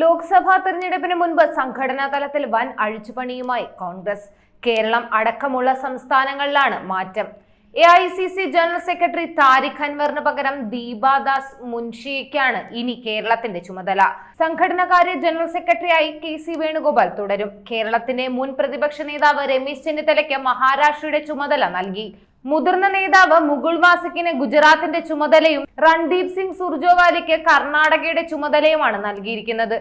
ലോക്സഭാ തെരഞ്ഞെടുപ്പിന് മുൻപ് സംഘടനാ തലത്തിൽ വൻ അഴിച്ചുപണിയുമായി കോൺഗ്രസ്. കേരളം അടക്കമുള്ള സംസ്ഥാനങ്ങളിലാണ് മാറ്റം. A I C C general secretary Tariq അൻവറിന് പകരം ദീപാദാസ് മുൻഷിയ്ക്കാണ് ഇനി കേരളത്തിന്റെ ചുമതല. സംഘടനകാര്യ ജനറൽ സെക്രട്ടറിയായി കെ സി വേണുഗോപാൽ തുടരും. കേരളത്തിന്റെ മുൻ പ്രതിപക്ഷ നേതാവ് രമേശ് ചെന്നിത്തലയ്ക്ക് മഹാരാഷ്ട്രയുടെ ചുമതല നൽകി. മുതിർന്ന നേതാവ് മുകുൾ വാസിക്കിന് ഗുജറാത്തിന്റെ ചുമതലയും രൺദീപ് സിംഗ് സുർജോവാലിക്ക് കർണാടകയുടെ ചുമതലയുമാണ് നൽകിയിരിക്കുന്നത്.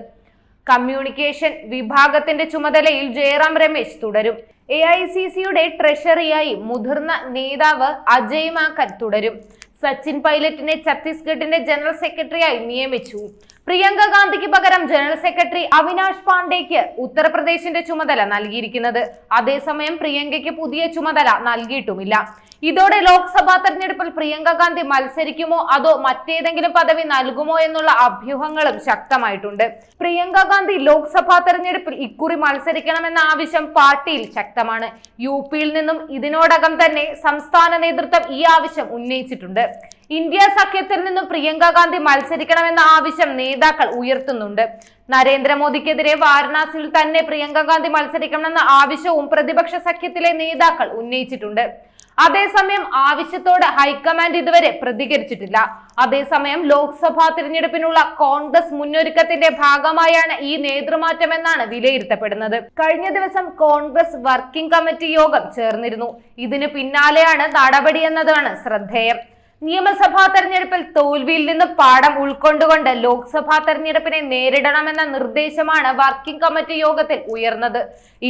കമ്മ്യൂണിക്കേഷൻ വിഭാഗത്തിന്റെ ചുമതലയിൽ ജയറാം രമേശ് തുടരും. എ ഐ സി സിയുടെ ട്രഷറിയായി മുതിർന്ന നേതാവ് അജയ് മാക്കൻ തുടരും. സച്ചിൻ പൈലറ്റിനെ ഛത്തീസ്ഗഡിന്റെ ജനറൽ സെക്രട്ടറിയായി നിയമിച്ചു. പ്രിയങ്ക ഗാന്ധിക്ക് പകരം ജനറൽ സെക്രട്ടറി അവിനാഷ് പാണ്ഡേക്ക് ഉത്തർപ്രദേശിന്റെ ചുമതല നൽകിയിരിക്കുന്നത്. അതേസമയം പ്രിയങ്കയ്ക്ക് പുതിയ ചുമതല നൽകിയിട്ടുമില്ല. ഇതോടെ ലോക്സഭാ തെരഞ്ഞെടുപ്പിൽ പ്രിയങ്ക ഗാന്ധി മത്സരിക്കുമോ അതോ മറ്റേതെങ്കിലും പദവി നൽകുമോ എന്നുള്ള അഭ്യൂഹങ്ങളും ശക്തമായിട്ടുണ്ട്. പ്രിയങ്ക ഗാന്ധി ലോക്സഭാ തെരഞ്ഞെടുപ്പിൽ ഇക്കുറി മത്സരിക്കണമെന്ന ആവശ്യം പാർട്ടിയിൽ ശക്തമാണ്. യു പിയിൽ നിന്നും ഇതിനോടകം തന്നെ സംസ്ഥാന നേതൃത്വം ഈ ആവശ്യം ഉന്നയിച്ചിട്ടുണ്ട്. ഇന്ത്യ സഖ്യത്തിൽ നിന്നും പ്രിയങ്ക ഗാന്ധി മത്സരിക്കണമെന്ന ആവശ്യം നേതാക്കൾ ഉയർത്തുന്നുണ്ട്. നരേന്ദ്രമോദിക്കെതിരെ വാരണാസിയിൽ തന്നെ പ്രിയങ്ക ഗാന്ധി മത്സരിക്കണമെന്ന ആവശ്യവും പ്രതിപക്ഷ സഖ്യത്തിലെ നേതാക്കൾ ഉന്നയിച്ചിട്ടുണ്ട്. അതേസമയം ആവശ്യത്തോട് ഹൈക്കമാൻഡ് ഇതുവരെ പ്രതികരിച്ചിട്ടില്ല. അതേസമയം ലോക്സഭാ തിരഞ്ഞെടുപ്പിനുള്ള കോൺഗ്രസ് മുന്നൊരുക്കത്തിന്റെ ഭാഗമായാണ് ഈ നേതൃമാറ്റം എന്നാണ് വിലയിരുത്തപ്പെടുന്നത്. കഴിഞ്ഞ ദിവസം കോൺഗ്രസ് വർക്കിംഗ് കമ്മിറ്റി യോഗം ചേർന്നിരുന്നു. ഇതിന് പിന്നാലെയാണ് നടപടിയെന്നതാണ് ശ്രദ്ധേയം. നിയമസഭാ തെരഞ്ഞെടുപ്പിൽ തോൽവിയിൽ നിന്ന് പാഠം ഉൾക്കൊണ്ടുകൊണ്ട് ലോക്സഭാ തെരഞ്ഞെടുപ്പിനെ നേരിടണമെന്ന നിർദ്ദേശമാണ് വർക്കിംഗ് കമ്മിറ്റി യോഗത്തിൽ ഉയർന്നത്.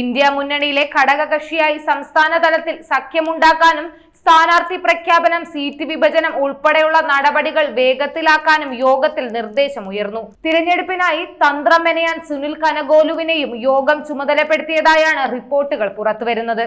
ഇന്ത്യ മുന്നണിയിലെ ഘടകകക്ഷിയായി സംസ്ഥാന തലത്തിൽ സഖ്യമുണ്ടാക്കാനും സ്ഥാനാർത്ഥി പ്രഖ്യാപനം സീറ്റ് വിഭജനം ഉൾപ്പെടെയുള്ള നടപടികൾ വേഗത്തിലാക്കാനും യോഗത്തിൽ നിർദ്ദേശം ഉയർന്നു. തിരഞ്ഞെടുപ്പിനായി തന്ത്രം മെനയാൻ സുനിൽ കനഗോലുവിനെയും യോഗം ചുമതലപ്പെടുത്തിയതായാണ് റിപ്പോർട്ടുകൾ പുറത്തുവരുന്നത്.